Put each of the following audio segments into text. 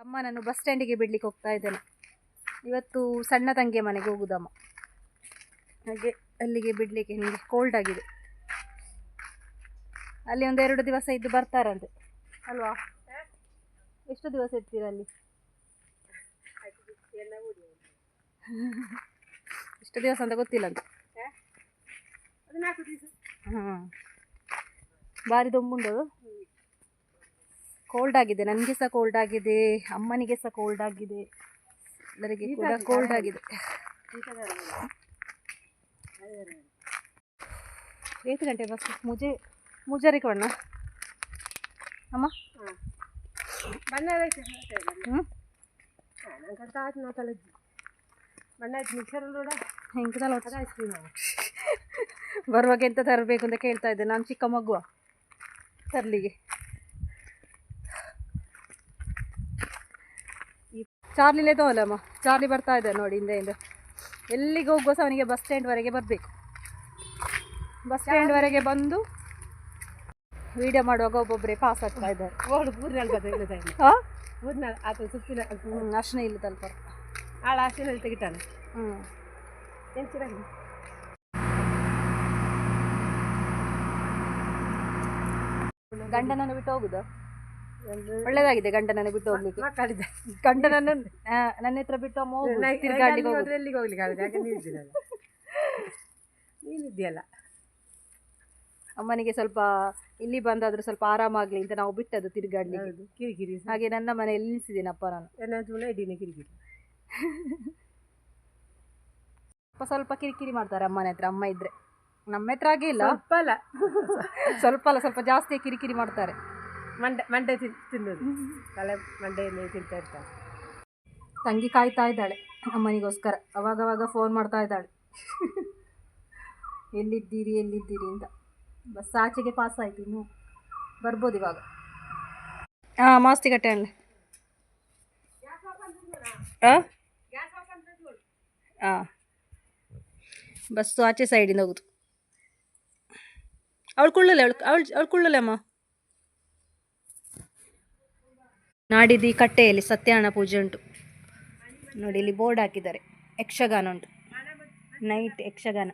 ಅಮ್ಮನನ್ನು bus ಸ್ಟ್ಯಾಂಡಿಗೆ ಬಿಡ್ಲಿಕ್ಕೆ ಹೋಗ್ತಾ ಇದ್ದೇನೆ. ಇವತ್ತು ಸಣ್ಣ ತಂಗಿಯ ಮನೆಗೆ ಹೋಗುದಮ್ಮ. ಹಾಗೆ ಅಲ್ಲಿಗೆ ಬಿಡಲಿಕ್ಕೆ ನಿಮಗೆ ಕೋಲ್ಡ್ ಆಗಿದೆ. ಅಲ್ಲಿ ಒಂದು ಎರಡು ದಿವಸ ಇದ್ದು ಬರ್ತಾರಂತೆ. ಅಲ್ವಾ? ಎಷ್ಟು ದಿವಸ ಇರ್ತೀರ ಅಲ್ಲಿ? ಎಷ್ಟು ದಿವಸ ಅಂತ ಗೊತ್ತಿಲ್ಲ ಅಂತ ಹಾಂ ಭಾರಿ ದೊಂಬುಂಡದು ಕೋಲ್ಡ್ ಆಗಿದೆ ನನಗೆ ಸಹ ಕೋಲ್ಡ್ ಆಗಿದೆ ಅಮ್ಮನಿಗೆ ಸಹ ಕೋಲ್ಡ್ ಆಗಿದೆ ಎಲ್ಲರಿಗೆ ಕೂಡ ಕೋಲ್ಡ್ ಆಗಿದೆ. ಏತು ಗಂಟೆ ಬಸ್ ಮುಜೆ ಮುಜಾರಿ ಕೊಡೋಣ ಅಮ್ಮ? ಬಣ್ಣ ಹ್ಞೂ ಬಣ್ಣ ಮಿಕ್ಸರ್ ನೋಡ ಐಸ್ ಕ್ರೀಮ್ ಬರುವಾಗ ಎಂತ ತರಬೇಕು ಅಂತ ಕೇಳ್ತಾ ಇದ್ದೆ. ನಾನು ಚಿಕ್ಕ ಮಗುವ ತರಲಿಗೆ ಈ ಚಾರ್ಲಿಲೇ ತೋಲಮ್ಮ ಚಾರ್ಲಿ ಬರ್ತಾ ಇದ್ದ ನೋಡಿ ಹಿಂದೆಯಿಂದ ಎಲ್ಲಿಗೆ ಹೋಗುವ ಸಹ ಅವನಿಗೆ ಬಸ್ ಸ್ಟ್ಯಾಂಡ್ವರೆಗೆ ಬರಬೇಕು. ಬಸ್ ಸ್ಟ್ಯಾಂಡ್ವರೆಗೆ ಬಂದು ವಿಡಿಯೋ ಮಾಡುವಾಗ ಒಬ್ಬೊಬ್ಬರೇ ಪಾಸ್ ಆಗ್ತಾ ಇದ್ದಾರೆ. ಅಷ್ಟೇ ಇಲ್ಲ. ತಲುಪ ಅರ್ಶನ ಇಲ್ಲ ಆಳ ತೆಗಿತಾನೆ. ಹ್ಞೂ ಗಂಡನನ್ನು ಬಿಟ್ಟು ಹೋಗುದಾ? ಒಳ್ಳೇದಾಗಿದೆ ಗಂಡನನ್ನು ಬಿಟ್ಟು ಹೋಗ್ಲಿಕ್ಕೆ. ಮಕ್ಕಳಿದ್ದ ಗಂಡನನ್ನು ನನ್ನ ಹತ್ರ ಬಿಟ್ಟು ಅಮ್ಮ ತಿರ್ಗಾಡ್ಲಿಕ್ಕೆ ಹೋಗುದು ಎಲ್ಲಿಗೆ ಹೋಗ್ಲಿಕ್ಕೆ ಆಗುತ್ತೆ? ಯಾಕೆ ನೀನಿದ್ದೀನಲ್ಲ ನೀನಿದ್ದೀಯಲ್ಲ. ಅಮ್ಮನಿಗೆ ಸ್ವಲ್ಪ ಇಲ್ಲಿ ಬಂದಾದ್ರೂ ಸ್ವಲ್ಪ ಆರಾಮಾಗ್ಲಿ ಅಂತ ನಾವು ಬಿಟ್ಟದ್ದು ತಿರ್ಗಾಡ್ಲಿಕ್ಕೆ ಕಿರಿಕಿರಿ ಹಾಗೆ ನನ್ನ ಮನೆಯಲ್ಲಿ ನಿಲ್ಸಿದ್ದೀನಿ ಅಪ್ಪ ನಾನು. ಏನಾದ್ರು ಮುನ್ನ ಇದ್ದೀನಿ ಕಿರಿಕಿರಿ. ಸ್ವಲ್ಪ ಸ್ವಲ್ಪ ಕಿರಿಕಿರಿ ಮಾಡ್ತಾರೆ ಅಮ್ಮನ ಹತ್ರ ಅಮ್ಮ ಇದ್ರೆ. ನಮ್ಮ ಹತ್ರ ಹಾಗೆ ಇಲ್ಲ. ಸ್ವಲ್ಪ ಅಲ್ಲ. ಸ್ವಲ್ಪ ಅಲ್ಲ ಸ್ವಲ್ಪ ಜಾಸ್ತಿ ಕಿರಿಕಿರಿ ಮಾಡ್ತಾರೆ. ಮಂಡೆ ಮಂಡೆ ತಿನ್ ತಿನ್ನೋದು. ತಲೆ ಮಂಡೆಯಲ್ಲಿ ತಿಂತಾ ಇರ್ತಾರೆ ತಂಗಿ ಕಾಯ್ತಾ ಇದ್ದಾಳೆ, ಅಮ್ಮನಿಗೋಸ್ಕರ. ಅವಾಗವಾಗ ಫೋನ್ ಮಾಡ್ತಾ ಇದ್ದಾಳೆ. ಎಲ್ಲಿದ್ದೀರಿ ಎಲ್ಲಿದ್ದೀರಿ ಅಂತ. ಬಸ್ ಆಚೆಗೆ ಪಾಸ್ ಆಯ್ತು ಇನ್ನು. ಬರ್ಬೋದು ಇವಾಗ. ಹಾಂ ಮಾಸ್ತಿ ಕಟ್ಟೆ ಅಣ್ಣ ಹಾಂ ಹಾಂ ಬಸ್ಸು ಆಚೆ ಸೈಡಿಂದ ಹೋಗುದು. ಅವಳು ಕುಳ್ಳಲ್ಲ, ಅವಳು ಅವಳು ಅವಳು ಕುಳ್ಳಲೆ ಅಮ್ಮ ನಾಡಿದ್ದು ಈ ಕಟ್ಟೆಯಲ್ಲಿ ಸತ್ಯನಾರಾಯಣ ಪೂಜೆ ಉಂಟು. ನೋಡಿ, ಇಲ್ಲಿ ಬೋರ್ಡ್ ಹಾಕಿದ್ದಾರೆ. ಯಕ್ಷಗಾನ ಉಂಟು. ನೈಟ್ ಯಕ್ಷಗಾನ.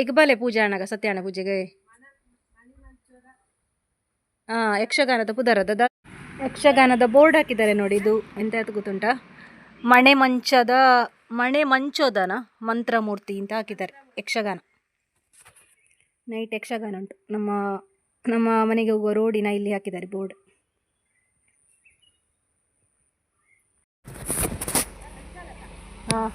ಈಗ ಬಲೆ ಪೂಜೆ ಅಣ್ಣಗ ಸತ್ಯನಾರಾಯಣ ಪೂಜೆಗೆ. ಹಾಂ ಯಕ್ಷಗಾನದ ಪುದರದ ಯಕ್ಷಗಾನದ ಬೋರ್ಡ್ ಹಾಕಿದ್ದಾರೆ ನೋಡಿ, ಇದು. ಎಂತ ಗೊತ್ತುಂಟಾ? ಮಣೆ ಮಂಚದ, ಮಣೆ ಮಂಚೋದನ ಮಂತ್ರಮೂರ್ತಿ ಅಂತ ಹಾಕಿದ್ದಾರೆ ಯಕ್ಷಗಾನ. ನೈಟ್ ಯಕ್ಷಗಾನ ಉಂಟು. ನಮ್ಮ ನಮ್ಮ ಮನೆಗೆ ಹೋಗುವ ರೋಡಿನ ಇಲ್ಲಿ ಹಾಕಿದ್ದಾರೆ ಬೋರ್ಡ್. ಹಾಂ.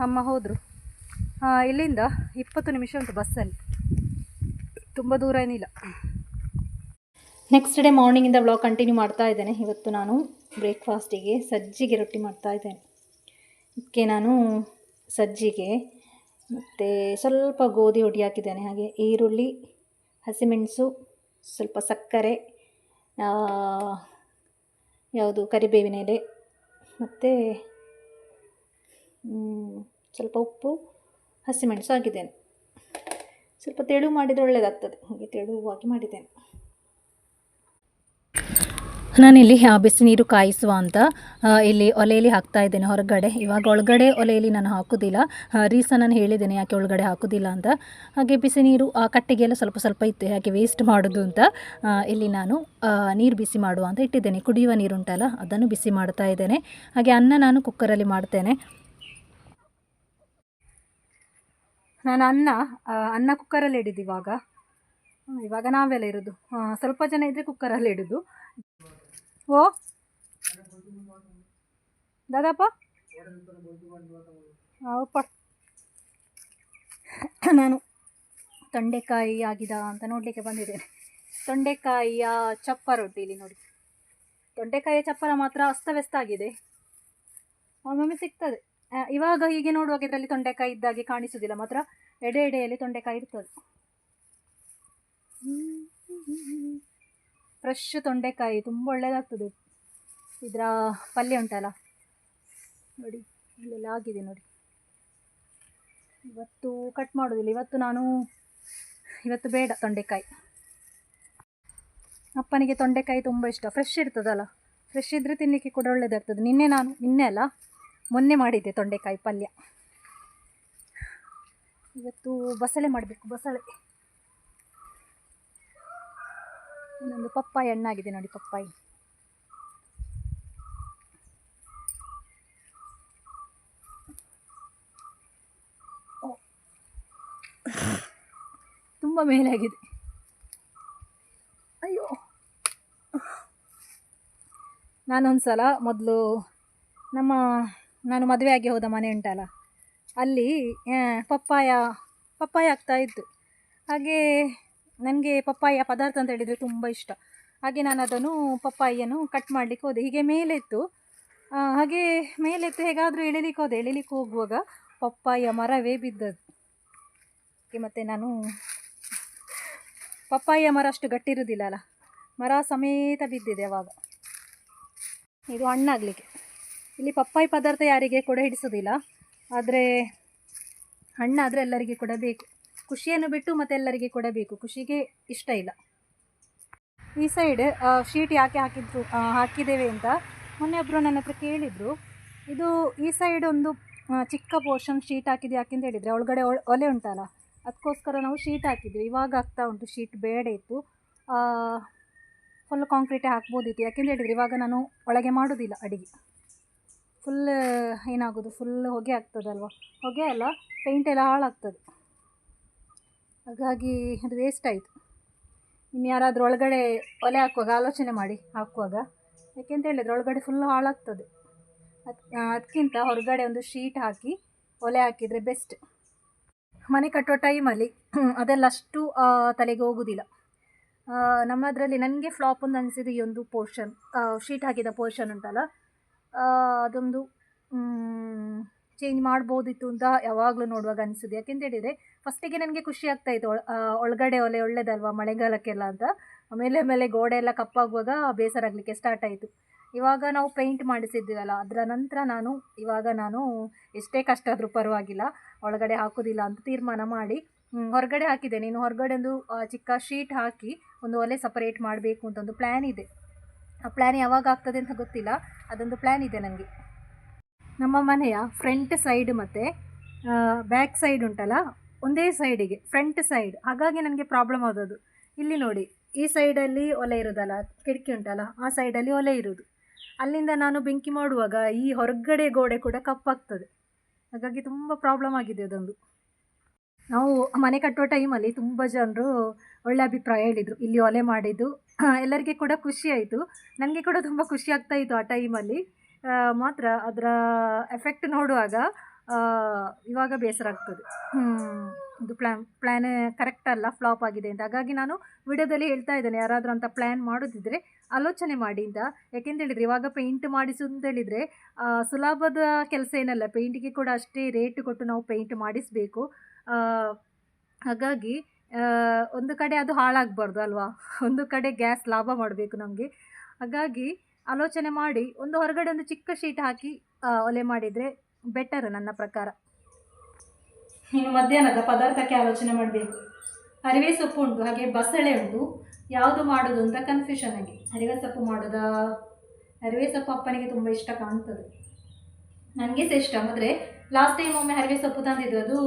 ಅಮ್ಮ ಹೋದರು. ಇಲ್ಲಿಂದ ಇಪ್ಪತ್ತು ನಿಮಿಷ ಉಂಟು ಬಸ್ಸಲ್ಲಿ. ತುಂಬ ದೂರ ಏನಿಲ್ಲ. ನೆಕ್ಸ್ಟ್ ಡೇ ಮಾರ್ನಿಂಗಿಂದ ಬ್ಲಾಗ್ ಕಂಟಿನ್ಯೂ ಮಾಡ್ತಾ ಇದ್ದೇನೆ ಇವತ್ತು ನಾನು. ಬ್ರೇಕ್ಫಾಸ್ಟಿಗೆ ಸಜ್ಜಿಗೆ ರೊಟ್ಟಿ ಮಾಡ್ತಾ ಇದ್ದೇನೆ. ಇದಕ್ಕೆ ನಾನು ಸಜ್ಜಿಗೆ ಮತ್ತು ಸ್ವಲ್ಪ ಗೋಧಿ ಹೊಡಿ ಹಾಕಿದ್ದೇನೆ. ಹಾಗೆ ಈರುಳ್ಳಿ, ಹಸಿಮೆಣಸು, ಸ್ವಲ್ಪ ಸಕ್ಕರೆ ಯಾವುದು, ಕರಿಬೇವಿನ ಎಲೆ, ಮತ್ತು ಸ್ವಲ್ಪ ಉಪ್ಪು, ಹಸಿಮೆಣಸು ಹಾಕಿದ್ದೇನೆ. ಸ್ವಲ್ಪ ತೆಳು ಮಾಡಿದರೆ ಒಳ್ಳೆಯದಾಗ್ತದೆ ಹಾಗೆ ತೆಳುವಾಗಿ ಮಾಡಿದ್ದೇನೆ. ನಾನಿಲ್ಲಿ ಬಿಸಿ ನೀರು ಕಾಯಿಸುವ ಅಂತ ಇಲ್ಲಿ ಒಲೆಯಲ್ಲಿ ಹಾಕ್ತಾ ಇದ್ದೇನೆ ಹೊರಗಡೆ. ಇವಾಗ ಒಳಗಡೆ ಒಲೆಯಲ್ಲಿ ನಾನು ಹಾಕೋದಿಲ್ಲ. ರೀಸನ್ ನಾನು ಹೇಳಿದ್ದೇನೆ ಯಾಕೆ ಒಳಗಡೆ ಹಾಕೋದಿಲ್ಲ ಅಂತ. ಹಾಗೆ ಬಿಸಿ ನೀರು, ಆ ಕಟ್ಟಿಗೆಲ್ಲ ಸ್ವಲ್ಪ ಸ್ವಲ್ಪ ಇತ್ತು. ಯಾಕೆ ವೇಸ್ಟ್ ಮಾಡೋದು ಅಂತ ಇಲ್ಲಿ ನಾನು ನೀರು ಬಿಸಿ ಮಾಡುವ ಅಂತ ಇಟ್ಟಿದ್ದೇನೆ. ಕುಡಿಯುವ ನೀರು ಉಂಟಲ್ಲ, ಅದನ್ನು ಬಿಸಿ ಮಾಡ್ತಾ ಇದ್ದೇನೆ. ಹಾಗೆ ಅನ್ನ ನಾನು ಕುಕ್ಕರಲ್ಲಿ ಮಾಡ್ತೇನೆ. ನಾನು ಅನ್ನ ಅನ್ನ ಕುಕ್ಕರಲ್ಲಿ ಇಡಿದ್ದು ಇವಾಗ. ಇವಾಗ ನಾವೆಲ್ಲ ಇರೋದು. ಸ್ವಲ್ಪ ಜನ ಇದ್ದರೆ ಕುಕ್ಕರಲ್ಲಿ ಇಡೋದು. ಓ. ದಾದಪ್ಪ? ಅವಪ್ಪ ನಾನು ತೊಂಡೆಕಾಯಿ ಆಗಿದ ಅಂತ ನೋಡಲಿಕ್ಕೆ ಬಂದಿದ್ದೇನೆ. ತೊಂಡೆಕಾಯಿಯ ಚಪ್ಪರ ಇಲ್ಲಿ ನೋಡಿ. ತೊಂಡೆಕಾಯಿಯ ಚಪ್ಪರ ಮಾತ್ರ ಅಸ್ತವ್ಯಸ್ತ ಆಗಿದೆ ಒಮ್ಮೊಮ್ಮೆ ಸಿಗ್ತದೆ. ಇವಾಗ ಹೀಗೆ ನೋಡುವಾಗ ಇದರಲ್ಲಿ ತೊಂಡೆಕಾಯಿ ಇದ್ದಾಗೆ ಕಾಣಿಸೋದಿಲ್ಲ ಮಾತ್ರ ಎಡೆ ಎಡೆಯಲ್ಲಿ ತೊಂಡೆಕಾಯಿ ಇರ್ತದೆ. ಫ್ರೆಶ್ ತೊಂಡೆಕಾಯಿ, ತುಂಬ ಒಳ್ಳೆಯದಾಗ್ತದೆ ಇದರ ಪಲ್ಯ ಉಂಟಲ್ಲ? ನೋಡಿ, ಇಲ್ಲೆಲ್ಲ ಆಗಿದೆ ನೋಡಿ. ಇವತ್ತು ಕಟ್ ಮಾಡೋದಿಲ್ಲ. ಇವತ್ತು ನಾನು, ಇವತ್ತು ಬೇಡ ತೊಂಡೆಕಾಯಿ. ಅಪ್ಪನಿಗೆ ತೊಂಡೆಕಾಯಿ ತುಂಬ ಇಷ್ಟ. ಫ್ರೆಶ್ ಇರ್ತದಲ್ಲ? ಫ್ರೆಶ್ ಇದ್ದರೆ ತಿನ್ನಲಿಕ್ಕೆ ಕೂಡ ಒಳ್ಳೆಯದಾಗ್ತದೆ ನಿನ್ನೆ ನಾನು, ನಿನ್ನೆ ಅಲ್ಲ, ಮೊನ್ನೆ ಮಾಡಿದ್ದೆ ತೊಂಡೆಕಾಯಿ ಪಲ್ಯ. ಇವತ್ತು ಬಸಳೆ ಮಾಡಬೇಕು, ಬಸಳೆ. ಇನ್ನೊಂದು ಪಪ್ಪಾಯಿ ಹಣ್ಣಾಗಿದೆ ನೋಡಿ ಪಪ್ಪಾಯಿ. ತುಂಬ ಮೇಲಾಗಿದೆ. ಅಯ್ಯೋ. ನಾನೊಂದು ಸಲ ಮೊದಲು ನಮ್ಮ, ನಾನು ಮದುವೆ ಆಗಿ ಹೋದ ಮನೆ ಉಂಟಲ್ಲ, ಅಲ್ಲಿ ಪಪ್ಪಾಯ ಪಪ್ಪಾಯ ಆಗ್ತಾ ಇತ್ತು. ಹಾಗೆ ನನಗೆ ಪಪ್ಪಾಯ ಪದಾರ್ಥ ಅಂತ ಹೇಳಿದರೆ ತುಂಬ ಇಷ್ಟ. ಹಾಗೆ ನಾನು ಅದನ್ನು ಪಪ್ಪಾಯಿಯನ್ನು ಕಟ್ ಮಾಡಲಿಕ್ಕೆ ಹೋದೆ. ಹೀಗೆ ಮೇಲೆ ಇತ್ತು. ಆ, ಹಾಗೆ ಮೇಲೆತ್ತು ಹೇಗಾದರೂ ಎಳಿಲಿಕ್ಕೆ ಹೋದೆ. ಎಳಿಲಿಕ್ಕೆ ಹೋಗುವಾಗ ಪಪ್ಪಾಯ ಮರವೇ ಬಿದ್ದದ್ದು. ಮತ್ತು ನಾನು ಪಪ್ಪಾಯ ಮರ ಅಷ್ಟು ಗಟ್ಟಿರುವುದಿಲ್ಲ ಅಲ್ಲ. ಮರ ಸಮೇತ ಬಿದ್ದಿದೆ ಅವಾಗ. ಇದು ಹಣ್ಣಾಗಲಿಕ್ಕೆ. ಇಲ್ಲಿ ಪಪ್ಪಾಯಿ ಪದಾರ್ಥ ಯಾರಿಗೆ ಕೂಡ ಹಿಡಿಸೋದಿಲ್ಲ. ಆದರೆ ಹಣ್ಣಾದರೆ ಎಲ್ಲರಿಗೆ ಕೂಡ ಬೇಕು ಖುಷಿಯನ್ನು ಬಿಟ್ಟು ಮತ್ತೆ ಎಲ್ಲರಿಗೆ ಕೊಡಬೇಕು. ಖುಷಿಗೆ ಇಷ್ಟ ಇಲ್ಲ. ಈ ಸೈಡ್ ಶೀಟ್ ಯಾಕೆ ಹಾಕಿದ್ರು ಹಾಕಿದ್ದೇವೆ ಅಂತ ಮೊನ್ನೆ ಒಬ್ಬರು ನನ್ನ ಹತ್ರ ಕೇಳಿದರು. ಇದು ಈ ಸೈಡ್ ಒಂದು ಚಿಕ್ಕ ಪೋರ್ಷನ್ ಶೀಟ್ ಹಾಕಿದ್ದು ಯಾಕೆ ಅಂತ ಹೇಳಿದರೆ, ಒಳಗಡೆ ಒಳ- ಒಲೆ ಉಂಟಲ್ಲ, ಅದಕ್ಕೋಸ್ಕರ ನಾವು ಶೀಟ್ ಹಾಕಿದ್ವಿ. ಇವಾಗ ಆಗ್ತಾ ಉಂಟು, ಶೀಟ್ ಬೇಡ ಇತ್ತು. ಫುಲ್ ಕಾಂಕ್ರೀಟೇ ಹಾಕ್ಬೋದಿತ್ತು ಯಾಕೆಂತ ಹೇಳಿದರೆ, ಇವಾಗ ನಾನು ಒಳಗೆ ಮಾಡೋದಿಲ್ಲ ಅಡಿಗೆ. ಫುಲ್ ಏನಾಗೋದು ಫುಲ್ ಹೊಗೆ ಆಗ್ತದಲ್ವ? ಹೊಗೆ ಅಲ್ಲ ಪೇಂಟ್ ಎಲ್ಲ ಹಾಳಾಗ್ತದೆ. ಹಾಗಾಗಿ ಅದು ವೇಸ್ಟ್ ಆಯಿತು. ಇನ್ನು ಯಾರಾದರೂ ಒಳಗಡೆ ಒಲೆ ಹಾಕುವಾಗ ಆಲೋಚನೆ ಮಾಡಿ ಹಾಕುವಾಗ. ಯಾಕೆಂತ ಹೇಳಿದ್ರೆ ಒಳಗಡೆ ಫುಲ್ ಹಾಳಾಗ್ತದೆ. ಅದು ಅದಕ್ಕಿಂತ ಹೊರಗಡೆ ಒಂದು ಶೀಟ್ ಹಾಕಿ ಒಲೆ ಹಾಕಿದರೆ ಬೆಸ್ಟ್ ಮನೆ ಕಟ್ಟೋ ಟೈಮಲ್ಲಿ ಅದೆಲ್ಲ ಅಷ್ಟು ತಲೆಗೆ ಹೋಗೋದಿಲ್ಲ. ನಮ್ಮದರಲ್ಲಿ ನನಗೆ ಫ್ಲಾಪ್ ಒಂದು ಅನಿಸಿದ್ದು ಈ ಒಂದು ಪೋರ್ಷನ್ ಶೀಟ್ ಹಾಕಿದ ಪೋರ್ಷನ್ ಉಂಟಲ್ಲ ಅದೊಂದು ಚೇಂಜ್ ಮಾಡ್ಬೋದಿತ್ತು ಅಂತ ಯಾವಾಗಲೂ ನೋಡುವಾಗ ಅನಿಸಿದೆ ಯಾಕೆಂತ ಹೇಳಿದರೆ ಫಸ್ಟಿಗೆ ನನಗೆ ಖುಷಿ ಆಗ್ತಾ ಇತ್ತು. ಒಳ- ಆ, ಒಳಗಡೆ ಒಲೆ ಒಳ್ಳೇದಲ್ವಾ ಮಳೆಗಾಲಕ್ಕೆಲ್ಲ ಅಂತ. ಆಮೇಲೆ ಆಮೇಲೆ ಗೋಡೆ ಎಲ್ಲ ಕಪ್ಪಾಗುವಾಗ ಬೇಸರ ಆಗಲಿಕ್ಕೆ ಸ್ಟಾರ್ಟ್ ಆಯಿತು. ಇವಾಗ ನಾವು ಪೇಂಟ್ ಮಾಡಿಸಿದ್ದೀವಲ್ಲ ಅದರ ನಂತರ ನಾನು ಇವಾಗ ನಾನು ಎಷ್ಟೇ ಕಷ್ಟ ಆದರೂ ಪರವಾಗಿಲ್ಲ ಒಳಗಡೆ ಹಾಕೋದಿಲ್ಲ ಅಂತ ತೀರ್ಮಾನ ಮಾಡಿ ಹೊರಗಡೆ ಹಾಕಿದೆ ನೀನು ಹೊರಗಡೆ ಒಂದು ಚಿಕ್ಕ ಶೀಟ್ ಹಾಕಿ ಒಂದು ಒಲೆ ಸಪರೇಟ್ ಮಾಡಬೇಕು ಅಂತ ಒಂದು ಪ್ಲ್ಯಾನ್ ಇದೆ. ಆ ಪ್ಲ್ಯಾನ್ ಯಾವಾಗ ಆಗ್ತದೆ ಅಂತ ಗೊತ್ತಿಲ್ಲ. ಅದೊಂದು ಪ್ಲ್ಯಾನ್ ಇದೆ ನನಗೆ ನಮ್ಮ ಮನೆಯ ಫ್ರಂಟ್ ಸೈಡ್ ಮತ್ತು ಬ್ಯಾಕ್ ಸೈಡ್ ಉಂಟಲ್ಲ? ಒಂದೇ ಸೈಡಿಗೆ ಫ್ರಂಟ್ ಸೈಡ್ ಹಾಗಾಗಿ ನನಗೆ ಪ್ರಾಬ್ಲಮ್ ಆದದ್ದು. ಇಲ್ಲಿ ನೋಡಿ, ಈ ಸೈಡಲ್ಲಿ ಒಲೆ ಇರೋದಲ್ಲ, ಕಿಟಕಿ ಉಂಟಲ್ಲ, ಆ ಸೈಡಲ್ಲಿ ಒಲೆ ಇರೋದು ಅಲ್ಲಿಂದ ನಾನು ಬೆಂಕಿ ಮಾಡುವಾಗ ಈ ಹೊರಗಡೆ ಗೋಡೆ ಕೂಡ ಕಪ್ಪಾಗ್ತದೆ. ಹಾಗಾಗಿ ತುಂಬ ಪ್ರಾಬ್ಲಮ್ ಆಗಿದೆ ಅದೊಂದು. ನಾವು ಮನೆ ಕಟ್ಟುವ ಟೈಮಲ್ಲಿ ತುಂಬ ಜನರು ಒಳ್ಳೆ ಅಭಿಪ್ರಾಯ ಹೇಳಿದರು. ಇಲ್ಲಿ ಒಲೆ ಮಾಡಿದ್ದು, ಎಲ್ಲರಿಗೆ ಕೂಡ ಖುಷಿ ಆಯಿತು. ನನಗೆ ಕೂಡ ತುಂಬ ಖುಷಿ ಆಗ್ತಾ ಇತ್ತು ಆ ಟೈಮಲ್ಲಿ ಮಾತ್ರ ಅದರ ಎಫೆಕ್ಟ್ ನೋಡುವಾಗ ಇವಾಗ ಬೇಸರ ಆಗ್ತದೆ. ಇದು ಪ್ಲ್ಯಾನ್ ಪ್ಲ್ಯಾನ್ ಕರೆಕ್ಟ್ ಅಲ್ಲ ಫ್ಲಾಪ್ ಆಗಿದೆ ಅಂತ. ಹಾಗಾಗಿ ನಾನು ವಿಡಿಯೋದಲ್ಲಿ ಹೇಳ್ತಾ ಇದ್ದೇನೆ, ಯಾರಾದರೂ ಅಂತ ಪ್ಲ್ಯಾನ್ ಮಾಡೋದಿದ್ರೆ ಆಲೋಚನೆ ಮಾಡಿ ಅಂತ. ಯಾಕೆಂತ ಹೇಳಿದರೆ, ಇವಾಗ ಪೇಂಟ್ ಮಾಡಿಸು ಅಂತೇಳಿದರೆ ಸುಲಭದ ಕೆಲಸ ಏನಲ್ಲ ಪೇಂಟಿಗೆ ಕೂಡ ಅಷ್ಟೇ ರೇಟ್ ಕೊಟ್ಟು ನಾವು ಪೇಂಟ್ ಮಾಡಿಸಬೇಕು. ಹಾಗಾಗಿ ಒಂದು ಕಡೆ ಅದು ಹಾಳಾಗಬಾರ್ದು ಅಲ್ವಾ? ಒಂದು ಕಡೆ ಗ್ಯಾಸ್ ಲಾಭ ಮಾಡಬೇಕು ನಮಗೆ. ಹಾಗಾಗಿ ಆಲೋಚನೆ ಮಾಡಿ ಒಂದು ಹೊರಗಡೆ ಒಂದು ಚಿಕ್ಕ ಶೀಟ್ ಹಾಕಿ ಒಲೆ ಮಾಡಿದರೆ ಬೆಟರ್ ನನ್ನ ಪ್ರಕಾರ. ಇನ್ನು ಮಧ್ಯಾಹ್ನದ ಪದಾರ್ಥಕ್ಕೆ ಆಲೋಚನೆ ಮಾಡಬೇಕು. ಅರಿವೆ ಸೊಪ್ಪು ಉಂಟು, ಹಾಗೆ ಬಸಳೆ ಉಂಟು. ಯಾವುದು ಮಾಡೋದು ಅಂತ ಕನ್ಫ್ಯೂಷನ್ ಆಗಿ. ಅರಿವೆ ಸೊಪ್ಪು ಮಾಡೋದಾ? ಅರಿವೆ ಸೊಪ್ಪು ಅಪ್ಪನಿಗೆ ತುಂಬ ಇಷ್ಟ ಕಾಣ್ತದೆ. ನನಗೆ ಸಹ ಇಷ್ಟ, ಆದರೆ ಲಾಸ್ಟ್ ಟೈಮ್ ಒಮ್ಮೆ ಅರಿವೆ ಸೊಪ್ಪು ತಂದಿದ್ದು ಅದು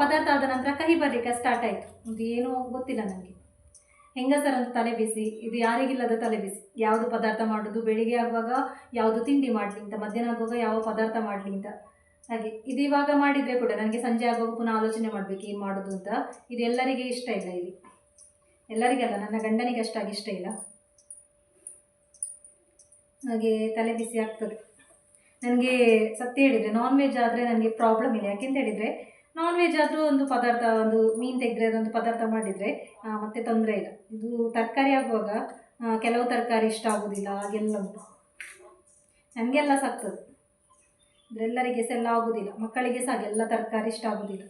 ಪದಾರ್ಥ ಆದ ನಂತರ ಕಹಿ ಬರಲಿಕ್ಕೆ ಸ್ಟಾರ್ಟ್ ಆಯಿತು. ಅದು ಏನೂ ಗೊತ್ತಿಲ್ಲ ನನಗೆ ಹೆಂಗಸರಂತ ತಲೆ ಬಿಸಿ, ಇದು ಯಾರಿಗಿಲ್ಲದ ತಲೆ ಬಿಸಿ. ಯಾವುದು ಪದಾರ್ಥ ಮಾಡೋದು? ಬೆಳಿಗ್ಗೆ ಆಗುವಾಗ ಯಾವುದು ತಿಂಡಿ ಮಾಡಲಿ ಅಂತ, ಮಧ್ಯಾಹ್ನ ಆಗುವಾಗ ಯಾವ ಪದಾರ್ಥ ಮಾಡಲಿ ಅಂತ. ಹಾಗೆ, ಇದು ಇವಾಗ ಮಾಡಿದರೆ ಕೂಡ ನನಗೆ ಸಂಜೆ ಆಗುವಾಗ ಪುನಃ ಆಲೋಚನೆ ಮಾಡಬೇಕು ಏನು ಮಾಡೋದು ಅಂತ. ಇದು ಎಲ್ಲರಿಗೆ ಇಷ್ಟ ಇಲ್ಲ ಇಲ್ಲಿ. ಎಲ್ಲರಿಗಲ್ಲ, ನನ್ನ ಗಂಡನಿಗೆ ಅಷ್ಟಾಗಿ ಇಷ್ಟ ಇಲ್ಲ. ಹಾಗೆ ತಲೆ ಬಿಸಿ ಆಗ್ತದೆ. ನನಗೆ ಸತ್ಯ ಹೇಳಿದರೆ ನಾನ್ ವೆಜ್ ಆದರೆ ನನಗೆ ಪ್ರಾಬ್ಲಮ್ ಇಲ್ಲ. ಯಾಕೆಂತ ಹೇಳಿದರೆ ನಾನ್ ವೆಜ್ ಆದರೂ ಒಂದು ಪದಾರ್ಥ, ಒಂದು ಮೀನು ತೆಗೆದ್ರೆ ಅದೊಂದು ಪದಾರ್ಥ ಮಾಡಿದರೆ ಮತ್ತೆ ತೊಂದರೆ ಇಲ್ಲ. ಇದು ತರಕಾರಿ ಆಗುವಾಗ ಕೆಲವು ತರಕಾರಿ ಇಷ್ಟ ಆಗೋದಿಲ್ಲ, ಹಾಗೆಲ್ಲ ಉಂಟು. ನನಗೆಲ್ಲ ಸಾಕ್ತದೆ ಇದರೆಲ್ಲರಿಗೆ ಸಹ ಎಲ್ಲ ಆಗೋದಿಲ್ಲ. ಮಕ್ಕಳಿಗೆ ಸಹ ಎಲ್ಲ ತರಕಾರಿ ಇಷ್ಟ ಆಗೋದಿಲ್ಲ.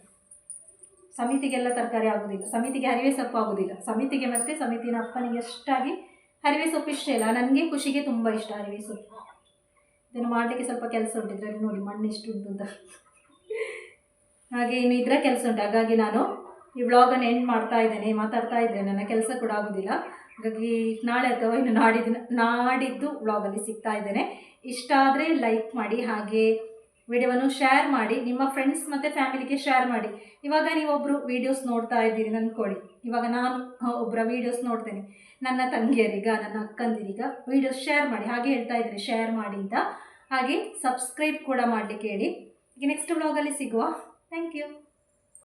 ಸಮಿತಿಗೆಲ್ಲ ತರಕಾರಿ ಆಗೋದಿಲ್ಲ. ಸಮಿತಿಗೆ ಹರಿವೆ ಸೊಪ್ಪು ಆಗೋದಿಲ್ಲ. ಸಮಿತಿಗೆ ಮತ್ತೆ, ಸಮಿತಿನ ಅಪ್ಪನಿಗೆ ಅಷ್ಟಾಗಿ ಹರಿವೆ ಸೊಪ್ಪು ಇಷ್ಟ ಇಲ್ಲ. ನನಗೆ ಖುಷಿಗೆ ತುಂಬ ಇಷ್ಟ ಹರಿವೆ ಸೊಪ್ಪು. ಇದನ್ನು ಮಾಡಲಿಕ್ಕೆ ಸ್ವಲ್ಪ ಕೆಲಸ ಉಂಟು ಇದರಲ್ಲಿ ನೋಡಿ ಮಣ್ಣು ಇಷ್ಟು ಉಂಟು ಅಂತ. ಹಾಗೆ ಇನ್ನು ಇದರ ಕೆಲಸ ಉಂಟು. ಹಾಗಾಗಿ ನಾನು ಈ ವ್ಲಾಗನ್ನು ಎಂಡ್ ಮಾಡ್ತಾ ಇದ್ದೇನೆ. ಮಾತಾಡ್ತಾ ಇದ್ದೇನೆ. ನನ್ನ ಕೆಲಸ ಕೂಡ ಆಗೋದಿಲ್ಲ. ಹಾಗಾಗಿ ನಾಳೆ ಅಥವಾ ಇನ್ನು ನಾಡಿದ್ದು ನಾಡಿದ್ದು ವ್ಲಾಗಲ್ಲಿ ಸಿಗ್ತಾ ಇದ್ದೇನೆ. ಇಷ್ಟ ಆದರೆ ಲೈಕ್ ಮಾಡಿ. ಹಾಗೆ ವಿಡಿಯೋವನ್ನು ಶೇರ್ ಮಾಡಿ. ನಿಮ್ಮ ಫ್ರೆಂಡ್ಸ್ ಮತ್ತು ಫ್ಯಾಮಿಲಿಗೆ ಶೇರ್ ಮಾಡಿ. ಇವಾಗ ನೀವೊಬ್ಬರು ವೀಡಿಯೋಸ್ ನೋಡ್ತಾ ಇದ್ದೀರಿ ಅಂದ್ಕೊಳ್ಳಿ ಇವಾಗ ನಾನು ಒಬ್ಬರ ವೀಡಿಯೋಸ್ ನೋಡ್ತೇನೆ. ನನ್ನ ತಂಗಿಯರಿಗ, ನನ್ನ ಅಕ್ಕಂದಿರಿಗ ವೀಡಿಯೋಸ್ ಶೇರ್ ಮಾಡಿ. ಹಾಗೆ ಹೇಳ್ತಾ ಇದ್ದೀನಿ. ಶೇರ್ ಮಾಡಿ ಅಂತ. ಹಾಗೆ ಸಬ್ಸ್ಕ್ರೈಬ್ ಕೂಡ ಮಾಡಲಿಕ್ಕೆ ಹೇಳಿ. ಈಗ ನೆಕ್ಸ್ಟ್ ವ್ಲಾಗಲ್ಲಿ ಸಿಗುವ. Thank you.